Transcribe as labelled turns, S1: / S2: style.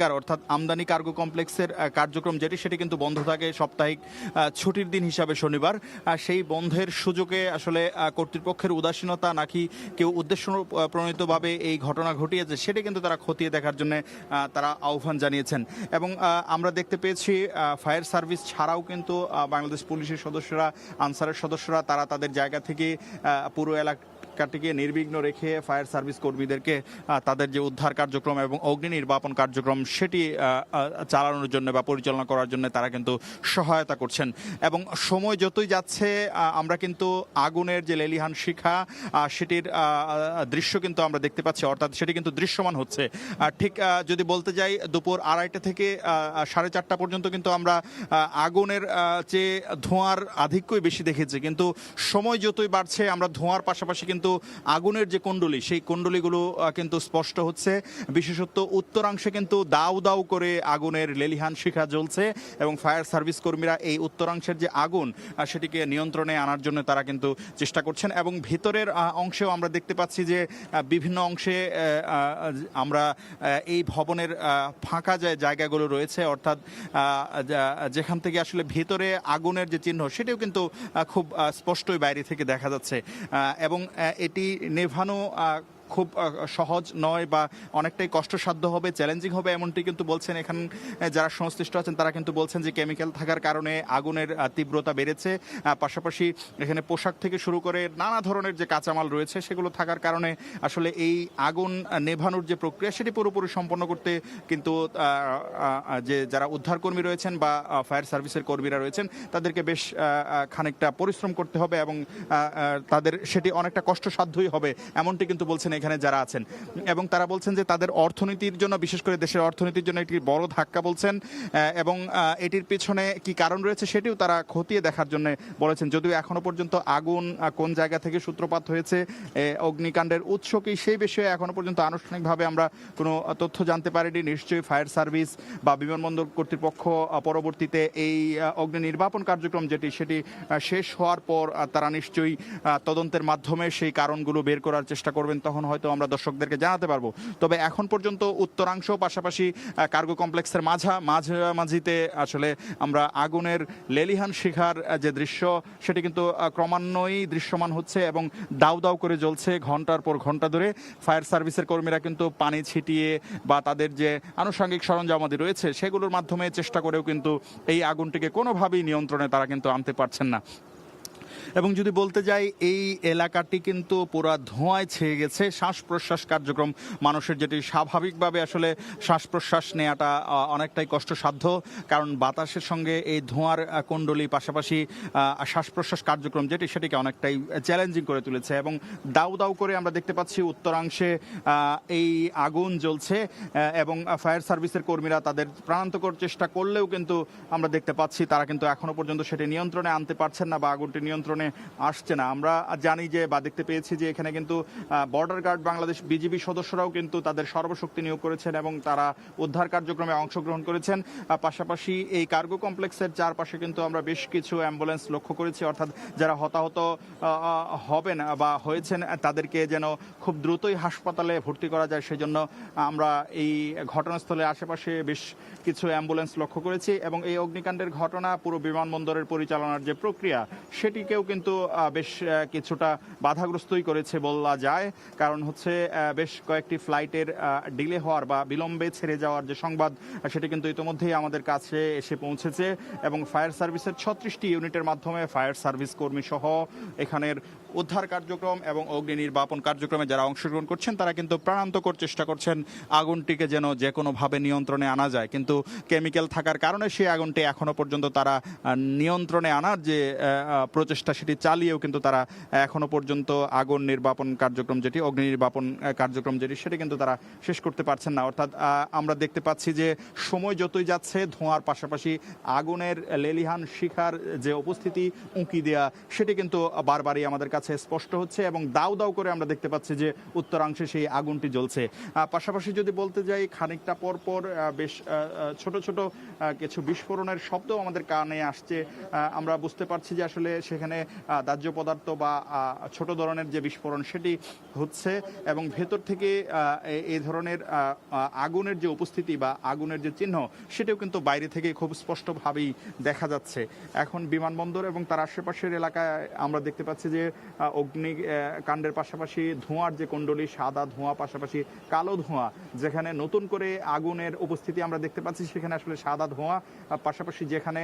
S1: কার অর্থাৎ আমদানি কার্গো কমপ্লেক্সের কার্যক্রম যেটি, সেটি কিন্তু বন্ধ থাকে সাপ্তাহিক ছুটির দিন হিসাবে শনিবার। সেই বন্ধের সুযোগে আসলে কর্তৃপক্ষের উদাসীনতা নাকি কেউ উদ্দেশ্য প্রণীতভাবে এই ঘটনা ঘটিয়েছে, সেটি কিন্তু তারা খতিয়ে দেখার জন্য তারা আহ্বান জানিয়েছেন। এবং আমরা দেখতে পেয়েছি ফায়ার সার্ভিস ছাড়াও কিন্তু বাংলাদেশ পুলিশের সদস্যরা, আনসারের সদস্যরা, তারা তাদের জায়গা থেকে পুরো এলাকা কাটিকে নির্বিঘ্ন রেখে ফায়ার সার্ভিস কর্মীদেরকে তাদের যে উদ্ধার কার্যক্রম এবং অগ্নি নির্বাপন কার্যক্রম সেটি চালানোর জন্য বা পরিচালনা করার জন্য তারা কিন্তু সহায়তা করছেন। এবং সময় যতই যাচ্ছে আমরা কিন্তু আগুনের যে লেলিহান শিখা সেটির দৃশ্য কিন্তু আমরা দেখতে পাচ্ছি, অর্থাৎ সেটি কিন্তু দৃশ্যমান হচ্ছে। ঠিক যদি বলতে যাই, দুপুর আড়াইটা থেকে সাড়ে চারটা পর্যন্ত কিন্তু আমরা আগুনের যে ধোঁয়ার আধিক্যই বেশি দেখেছি। কিন্তু সময় যতই বাড়ছে, আমরা ধোঁয়ার পাশাপাশি কিন্তু আগুনের যে কুণ্ডলি, সেই কুণ্ডলিগুলো কিন্তু স্পষ্ট হচ্ছে। বিশেষত উত্তরাংশে কিন্তু দাউ দাউ করে আগুনের লেলিহান শিখা জ্বলছে এবং ফায়ার সার্ভিস কর্মীরা এই উত্তরাংশের যে আগুন সেটিকে নিয়ন্ত্রণে আনার জন্য তারা কিন্তু চেষ্টা করছেন এবং ভিতরের অংশেও আমরা দেখতে পাচ্ছি যে বিভিন্ন অংশে আমরা এই ভবনের ফাঁকা যে জায়গাগুলো রয়েছে, অর্থাৎ যেখান থেকে আসলে ভিতরে আগুনের যে চিহ্ন, সেটিও কিন্তু খুব স্পষ্টই বাইরে থেকে দেখা যাচ্ছে। এবং এটি নেভানো খুব সহজ নয় বা অনেকটাই কষ্টসাধ্য হবে চ্যালেঞ্জিং হবে এমনটি কিন্তু বলছেন এখানে যারা সংশ্লিষ্ট আছেন তারা কিন্তু বলছেন যে কেমিক্যাল থাকার কারণে আগুনের তীব্রতা বেড়েছে। পাশাপাশি এখানে পোশাক থেকে শুরু করে নানা ধরনের যে কাঁচামাল রয়েছে সেগুলো থাকার কারণে আসলে এই আগুন নেভানোর যে প্রক্রিয়া সেটি পুরোপুরি সম্পন্ন করতে কিন্তু যে যারা উদ্ধারকর্মী রয়েছেন বা ফায়ার সার্ভিসের কর্মীরা রয়েছেন তাদেরকে বেশ খানিকটা পরিশ্রম করতে হবে এবং তাদের সেটি অনেকটা কষ্টসাধ্যই হবে এমনটি কিন্তু বলছেন এখানে যারা আছেন। এবং তারা বলছেন যে তাদের অর্থনীতির জন্য, বিশেষ করে দেশের অর্থনীতির জন্য একটি বড় ধাক্কা বলছেন। এবং এটির পেছনে কি কারণ রয়েছে সেটিও তারা খতিয়ে দেখার জন্য বলেছেন। যদিও এখনও পর্যন্ত আগুন কোন জায়গা থেকে সূত্রপাত হয়েছে অগ্নিকাণ্ডের উৎস কি সেই বিষয়ে এখনও পর্যন্ত আনুষ্ঠানিকভাবে আমরা কোনো তথ্য জানতে পারিনি। নিশ্চয়ই ফায়ার সার্ভিস বা বিমানবন্দর কর্তৃপক্ষ পরবর্তীতে এই অগ্নি নির্বাপন কার্যক্রম যেটি, সেটি শেষ হওয়ার পর তারা নিশ্চয়ই তদন্তের মাধ্যমে সেই কারণগুলো বের করার চেষ্টা করবেন তখন হয়তো আমরা দর্শকদেরকে জানাতে পারব। তবে এখন পর্যন্ত উত্তরাংশ, পাশাপাশি কার্গো কমপ্লেক্সের মাঝা, মাঝামাঝিতে আসলে আমরা আগুনের লেলিহান শিখার যে দৃশ্য, সেটি কিন্তু ক্রমান্বয়েই দৃশ্যমান হচ্ছে এবং দাউ দাউ করে জ্বলছে ঘণ্টার পর ঘণ্টা ধরে। ফায়ার সার্ভিসের কর্মীরা কিন্তু পানি ছিটিয়ে বা তাদের যে আনুষঙ্গিক সরঞ্জামাদি রয়েছে, সেগুলোর মাধ্যমে চেষ্টা করেও কিন্তু এই আগুনটিকে কোনোভাবেই নিয়ন্ত্রণে তারা কিন্তু আনতে পারছেন না। এবং যদি বলতে যাই, এই এলাকাটি কিন্তু পুরো ধোঁয়ায় ছেয়ে গেছে। শ্বাস প্রশ্বাস কার্যক্রম মানুষের যেটি স্বাভাবিকভাবে আসলে শ্বাস প্রশ্বাস নেওয়াটা অনেকটাই কষ্টসাধ্য। কারণ বাতাসের সঙ্গে এই ধোঁয়ার কুণ্ডলী পাশাপাশি শ্বাস প্রশ্বাস কার্যক্রম যেটি সেটিকে অনেকটাই চ্যালেঞ্জিং করে তুলেছে এবং দাউ দাউ করে আমরা দেখতে পাচ্ছি উত্তরাংশে এই আগুন জ্বলছে এবং ফায়ার সার্ভিসের কর্মীরা তাদের প্রাণান্তকর চেষ্টা করলেও কিন্তু আমরা দেখতে পাচ্ছি তারা কিন্তু এখনও পর্যন্ত সেটি নিয়ন্ত্রণে আনতে পারছেন না বা আগুনটি নিয়ন্ত্রণে আসছে না। আমরা জানি যে বা দেখতে পেয়েছি যে এখানে কিন্তু বর্ডার গার্ড বাংলাদেশ বিজিবি সদস্যরাও কিন্তু তাদের সর্বশক্তি নিয়োগ করেছেন এবং তারা উদ্ধার কার্যক্রমে অংশগ্রহণ করেছেন। পাশাপাশি এই কার্গো কমপ্লেক্সের চারপাশে কিন্তু আমরা বেশ কিছু অ্যাম্বুলেন্স লক্ষ্য করেছি, অর্থাৎ যারা হতাহত হবেন বা হয়েছেন, তাদেরকে যেন খুব দ্রুতই হাসপাতালে ভর্তি করা যায় সেজন্য আমরা এই ঘটনাস্থলে আশেপাশে বেশ কিছু অ্যাম্বুলেন্স লক্ষ্য করেছি এবং এই অগ্নিকাণ্ডের ঘটনা পুরো বিমানবন্দরের পরিচালনার যে প্রক্রিয়া সেটিকেও কিন্তু বেশ কিছুটা বাধাগ্রস্তই করেছে বলা যায়। কারণ হচ্ছে বেশ কয়েকটি ফ্লাইটের ডিলে হওয়ার বা বিলম্বে ছেড়ে যাওয়ার যে সংবাদ, সেটি কিন্তু ইতিমধ্যেই আমাদের কাছে এসে পৌঁছেছে। এবং ফায়ার সার্ভিসের ছত্রিশটি ইউনিটের মাধ্যমে ফায়ার সার্ভিস কর্মী সহ এখানের উদ্ধার কার্যক্রম এবং অগ্নি নির্বাপন কার্যক্রমে যারা অংশগ্রহণ করছেন, তারা কিন্তু প্রাণান্তকর চেষ্টা করছেন আগুনটিকে যেন যে কোনোভাবে নিয়ন্ত্রণে আনা যায়। কিন্তু কেমিক্যাল থাকার কারণে সেই আগুনটি এখনও পর্যন্ত তারা নিয়ন্ত্রণে আনার যে প্রচেষ্টা সেটি চালিয়েও কিন্তু তারা এখনও পর্যন্ত আগুন নির্বাপন কার্যক্রম যেটি, অগ্নি নির্বাপন কার্যক্রম যেটি, সেটি কিন্তু তারা শেষ করতে পারছেন না। অর্থাৎ আমরা দেখতে পাচ্ছি যে সময় যতই যাচ্ছে, ধোঁয়ার পাশাপাশি আগুনের লেলিহান শিখার যে উপস্থিতি উঁকি দেয়া, সেটি কিন্তু বারবারই আমাদের কাছে কাছে স্পষ্ট হচ্ছে এবং দাউ দাউ করে আমরা দেখতে পাচ্ছি যে উত্তরাংশে সেই আগুনটি জ্বলছে। পাশাপাশি যদি বলতে যাই, খানিকটা পর পর বেশ ছোট ছোট কিছু বিস্ফোরণের শব্দ আমাদের কানে আসছে। আমরা বুঝতে পারছি যে আসলে সেখানে দাহ্য পদার্থ বা ছোট ধরনের যে বিস্ফোরণ সেটি হচ্ছে এবং ভেতর থেকে এই ধরনের আগুনের যে উপস্থিতি বা আগুনের যে চিহ্ন সেটাও কিন্তু বাইরে থেকে খুব স্পষ্টভাবেই দেখা যাচ্ছে। এখন বিমানবন্দর এবং তার আশেপাশের এলাকায় আমরা দেখতে পাচ্ছি যে অগ্নি কাণ্ডের পাশাপাশি ধোঁয়ার যে কুণ্ডলী, সাদা ধোঁয়া, পাশাপাশি কালো ধোঁয়া, যেখানে নতুন করে আগুনের উপস্থিতি আমরা দেখতে পাচ্ছি, সেখানে আসলে সাদা ধোঁয়া পাশাপাশি যেখানে